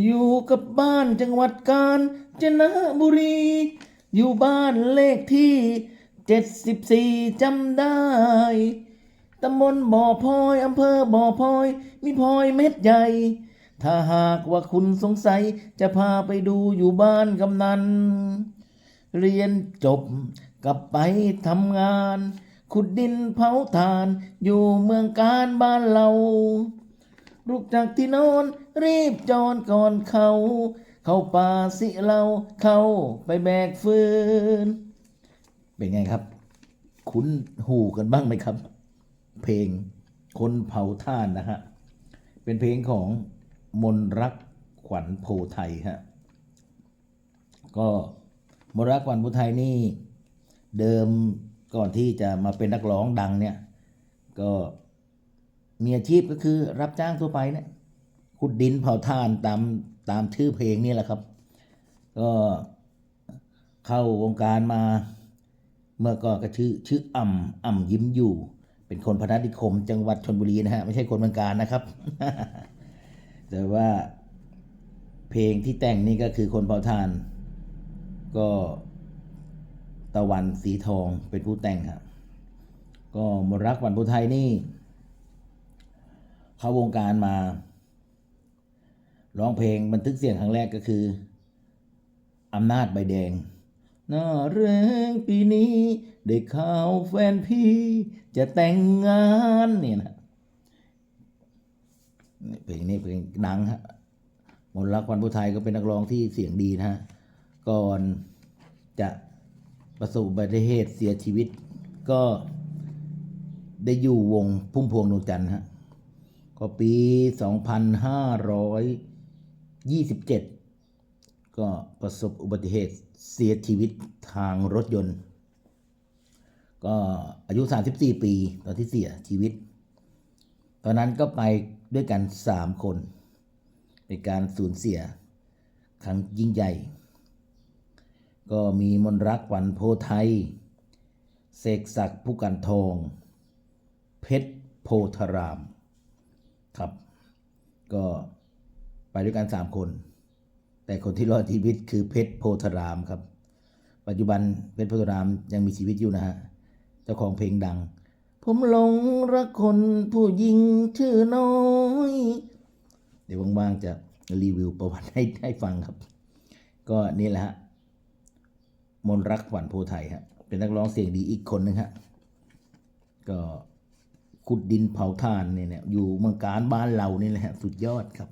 อยู่กับบ้านจังหวัดกาญจนบุรี อยู่บ้านเลขที่เจ็ดสิบสี่จำได้ ตำบลบ่อพลอยอำเภอบ่อพลอย มีพลอยเม็ดใหญ่ ถ้าหากว่าคุณสงสัยจะพาไปดูอยู่บ้านกำนัน เรียนจบกลับไปทำงาน ขุดดินเผาถ่าน อยู่เมืองการบ้านเรา ลุกจากที่นอนรีบจอนก่อนเขา เข้าป่าสิเราเข้าไปแบกฟืน เป็นไงครับ คุ้นหูกันบ้างไหมครับ เพลงคนเผาท่านนะฮะ เป็นเพลงของมนรักขวัญโพไทยฮะ ก็มนรักขวัญโพไทยนี่ เดิมก่อนที่จะมาเป็นนักร้องดังเนี่ย ก็ มีอาชีพก็คือรับจ้างทั่วไปเนี่ยขุดดินเผาถ่านตามตามชื่อเพลงนี่แหละครับ ก็เข้าวงการมา เมื่อก่อนก็ชื่อชื่ออ่ำอ่ำยิ้มอยู่ เป็นคนพนัสนิคม จังหวัดชนบุรีนะฮะไม่ใช่คนเมืองการนะครับ แต่ว่าเพลงที่แต่งนี่ก็คือคนเผาถ่าน ก็ตะวันสีทองเป็นผู้แต่งครับก็มรักวันพุไทยนี่ เข้าวงการมาร้องเพลงบันทึกเสียงครั้งแรกก็คืออำนาจใบแดงหน้าแรงปีนี้ได้ข่าวแฟนพี่ จะแต่งงานเนี่ยนะเพลงนี้เพลงดังฮะมนต์รักวันพุไทยก็เป็นนักร้องที่เสียงดีนะฮะก่อนจะประสบอุบัติเหตุเสียชีวิต ก็ได้อยู่วงพุ่มพวงดวงจันทร์ฮะ ก็ปี 2527 ก็ประสบอุบัติเหตุเสียชีวิตทางรถยนต์ ก็อายุ 34 ปีตอนที่เสียชีวิต ตอนนั้นก็ไปด้วยกัน 3 คน เป็นการสูญเสียครั้งยิ่งใหญ่ ก็มีมนรักวันโพไทยเสกศักดิ์ผู้กันทอง เพชรโพธาราม ครับ ก็ไปด้วยกันสามคน แต่คนที่รอดชีวิตคือเพชรโพธารามครับ ปัจจุบันเพชรโพธารามยังมีชีวิตอยู่นะฮะ เจ้าของเพลงดัง ผมหลงรักคนผู้หญิงชื่อน้อย เดี๋ยวว่างๆจะรีวิวประวัติให้ให้ฟังครับ ก็นี่แหละฮะ มนรักขวัญโพไทยฮะ เป็นนักร้องเสียงดีอีกคนหนึงฮะ ก็ ขุดดินเผาถ่านเนี่ยเนี่ยอยู่เมืองการบ้านเรานี่แหละฮะสุดยอดครับ